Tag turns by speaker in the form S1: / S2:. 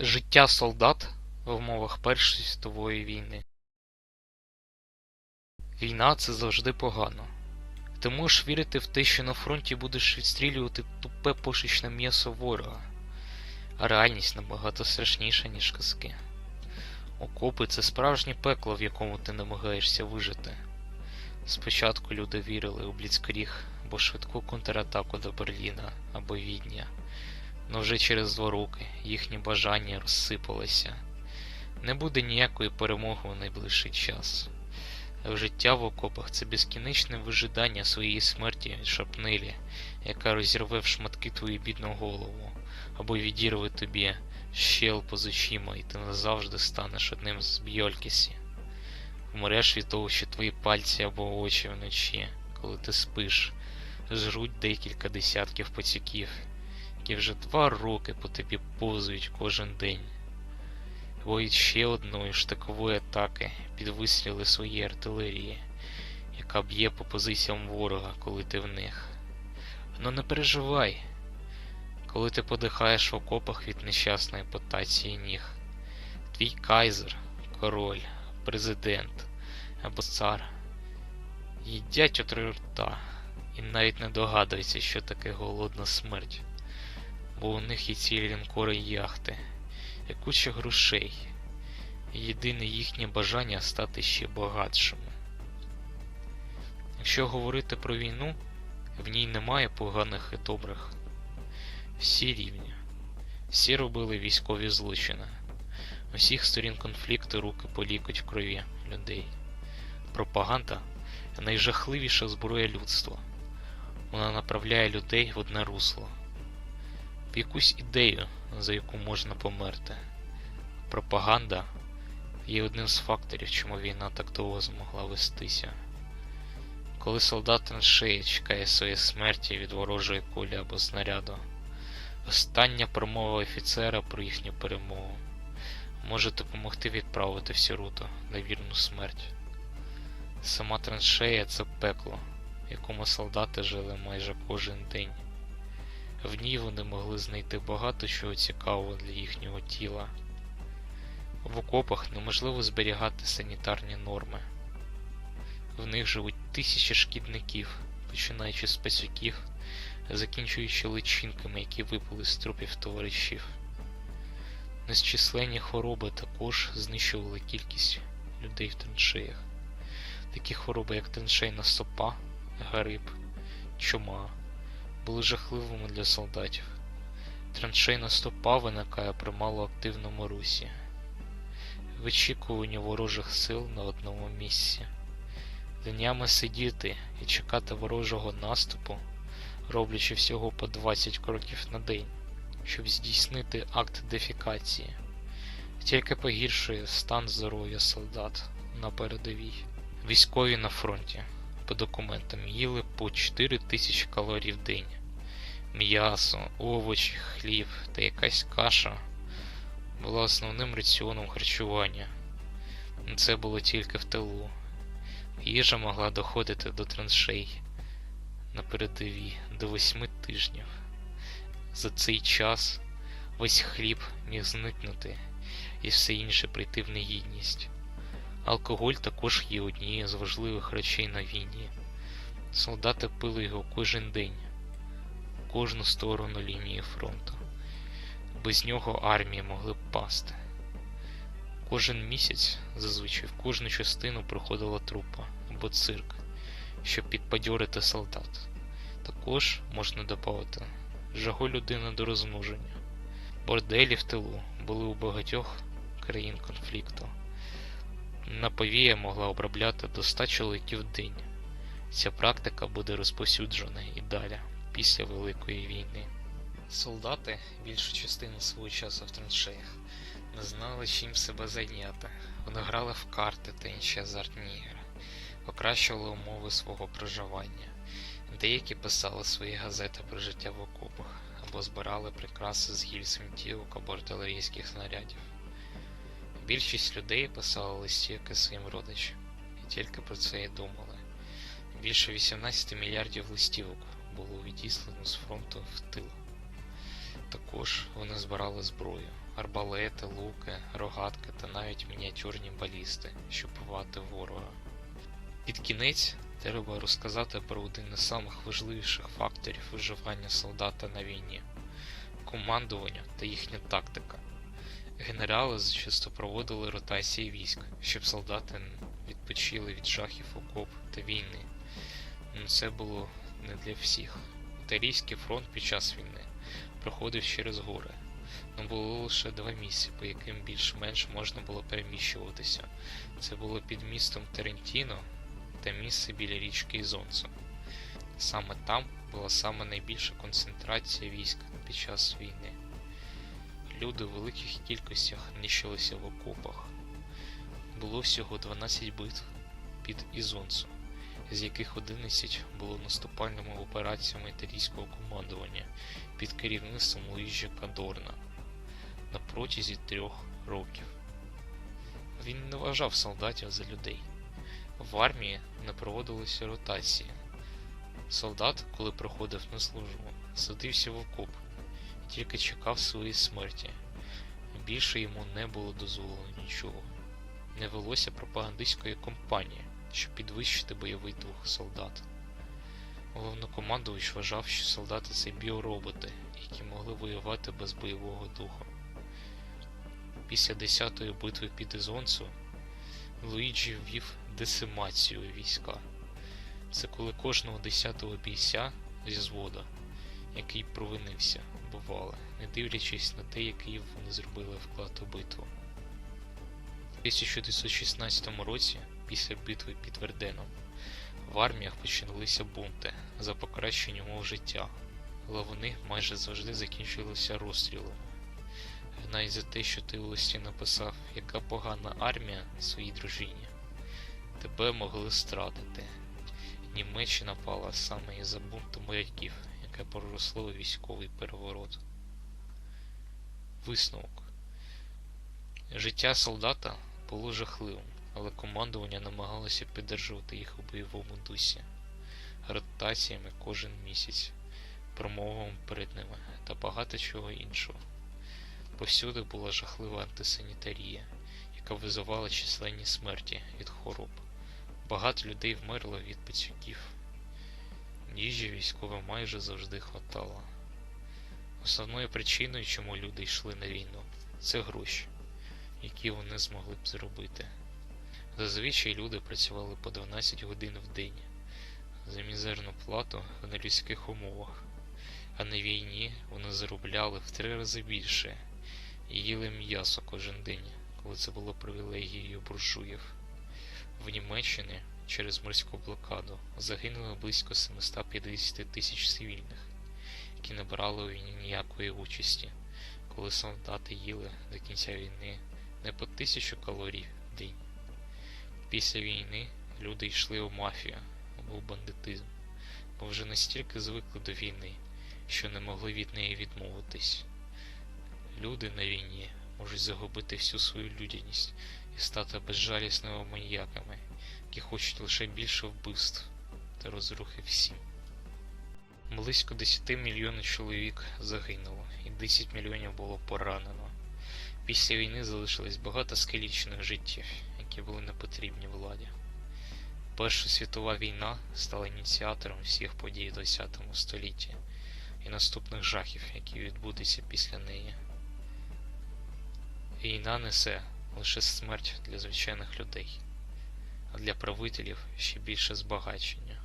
S1: Життя солдат в умовах Першої світової війни. Війна це завжди погано. Ти можеш вірити в те, що на фронті будеш відстрілювати тупе пошечне м'ясо ворога, а реальність набагато страшніша, ніж казки. Окопи це справжнє пекло, в якому ти намагаєшся вижити. Спочатку люди вірили у Бліцкріг або швидку контратаку до Берліна або Відня. Но вже через два роки їхні бажання розсипалися. Не буде ніякої перемоги у найближчий час. Життя в окопах це безкінечне вижидання своєї смерті від шапнилі, яка розірве в шматки твою бідну голову, або відірве тобі щелпу з очима, і ти назавжди станеш одним з бьолькісі. Вмреш від того, що твої пальці або очі вночі, коли ти спиш, жруть декілька десятків пацюків, які вже два роки по тобі повзують кожен день. Від ще одної штакової атаки під вистріли своєї артилерії, яка б'є по позиціям ворога, коли ти в них. Ну не переживай, коли ти подихаєш в окопах від нещасної потації ніг. Твій кайзер, король, президент або цар їдять у рта і навіть не догадуються, що таке голодна смерть, бо у них є цілі лінкори яхти, і куча грошей, єдине їхнє бажання стати ще багатшими. Якщо говорити про війну, в ній немає поганих і добрих. Всі рівні, всі робили військові злочини. Усіх сторін конфлікту руки по лікоть в крові людей. Пропаганда найжахливіша зброя людства. Вона направляє людей в одне русло, якусь ідею, за яку можна померти. Пропаганда є одним з факторів, чому війна так довго змогла вестися. Коли солдат траншеї чекає своєї смерті від ворожої кулі або снаряду, остання промова офіцера про їхню перемогу може допомогти відправити всю руту на вірну смерть. Сама траншея це пекло, в якому солдати жили майже кожен день. В ній вони могли знайти багато чого цікавого для їхнього тіла. В окопах неможливо зберігати санітарні норми. В них живуть тисячі шкідників, починаючи з пасюків, закінчуючи личинками, які випали з трупів товаришів. Незчисленні хвороби також знищували кількість людей в траншеях. Такі хвороби, як траншейна стопа, грип, чума, були жахливими для солдатів. Траншейна стопа виникає при малоактивному русі, вичікуванні ворожих сил на одному місці. Днями сидіти і чекати ворожого наступу, роблячи всього по 20 кроків на день, щоб здійснити акт дефікації, тільки погіршує стан здоров'я солдат на передовій. Військові на фронті по документам їли по 4 тисячі калорій в день. М'ясо, овочі, хліб та якась каша була основним раціоном харчування. Це було тільки в тилу. Їжа могла доходити до траншей на передовій до 8 тижнів. За цей час весь хліб міг зникнути і все інше прийти в негідність. Алкоголь також є однією з важливих речей на війні. Солдати пили його кожен день, кожну сторону лінії фронту. Без нього армії могли б пасти. Кожен місяць зазвичай в кожну частину приходила трупа або цирк, щоб підбадьорити солдат. Також можна додати жагу людини до розмноження. Борделі в тилу були у багатьох країн конфлікту. Наповія могла обробляти до 100 чоловіків день. Ця практика буде розповсюджена і далі, після Великої війни. Солдати більшу частину свого часу в траншеях не знали, чим себе зайняти. Вони грали в карти та інші азартні ігри, покращували умови свого проживання. Деякі писали свої газети про життя в окопах або збирали прикраси з гільз гвинтівок або артилерійських снарядів. Більшість людей писали листівки своїм родичам і тільки про це і думали. Більше 18 мільярдів листівок було відіслано з фронту в тил. Також вони збирали зброю, арбалети, луки, рогатки та навіть мініатюрні балісти, щоб бувати ворога. Під кінець треба розказати про один із самих важливіших факторів виживання солдата на війні командування та їхня тактика. Генерали зачасто проводили ротації військ, щоб солдати відпочили від жахів окоп та війни. Ну це було не для всіх. Італійський фронт під час війни проходив через гори, але було лише два місця, по яким більш-менш можна було переміщуватися. Це було під містом Терентіно та місце біля річки Ізонцо. Саме там була саме найбільша концентрація військ під час війни. Люди у великих кількостях нищилися в окопах. Було всього 12 битв під Ізонцо, з яких 11 було наступальними операціями італійського командування під керівництвом Луїджі Кадорна на протязі трьох років. Він не вважав солдатів за людей. В армії не проводилися ротації. Солдат, коли проходив на службу, садився в окоп тільки чекав своєї смерті. Більше йому не було дозволено нічого. Не велося пропагандистської кампанії, щоб підвищити бойовий дух солдат. Головнокомандувач вважав, що солдати це біороботи, які могли воювати без бойового духу. Після 10-ї битви під Ізонцу Луїджі ввів десимацію війська. Це коли кожного 10-го бійця зі звода, який провинився, бували, не дивлячись на те, який вони зробили вклад у битву. У 1916 році, після битви під Верденом, в арміях почалися бунти за покращення умов життя, але вони майже завжди закінчилися розстрілами. Навіть за те, що ти у листі написав, яка погана армія своїй дружині, тебе могли стратити. Німеччина пала саме із-за бунту моряків, яке проросло у військовий переворот. Висновок Життя солдата було жахливим, але командування намагалося підтримувати їх у бойовому дусі, ротаціями кожен місяць, промовами перед ними та багато чого іншого. Повсюди була жахлива антисанітарія, яка визивала численні смерті від хвороб. Багато людей вмерло від пацюків. Їжі військовим майже завжди хватало. Основною причиною, чому люди йшли на війну, це гроші, які вони змогли б зробити. Зазвичай люди працювали по 12 годин в день за мізерну плату в нелюдських умовах, а на війні вони заробляли в три рази більше і їли м'ясо кожен день, коли це було привілегією буржуїв. В Німеччині через морську блокаду загинуло близько 750 тисяч цивільних, які не брали війні ніякої участі, коли солдати їли до кінця війни не по тисячу калорій в день. Після війни люди йшли у мафію або бандитизм, бо вже настільки звикли до війни, що не могли від неї відмовитись. Люди на війні можуть загубити всю свою людяність і стати безжалісними маніяками, які хочуть лише більше вбивств та розрухи всім. Близько 10 мільйонів чоловік загинуло і 10 мільйонів було поранено. Після війни залишилось багато скалічених життів, які були не потрібні владі. Перша світова війна стала ініціатором всіх подій ХХ столітті і наступних жахів, які відбудуться після неї. Війна несе лише смерть для звичайних людей, а для правителів ще більше збагачення.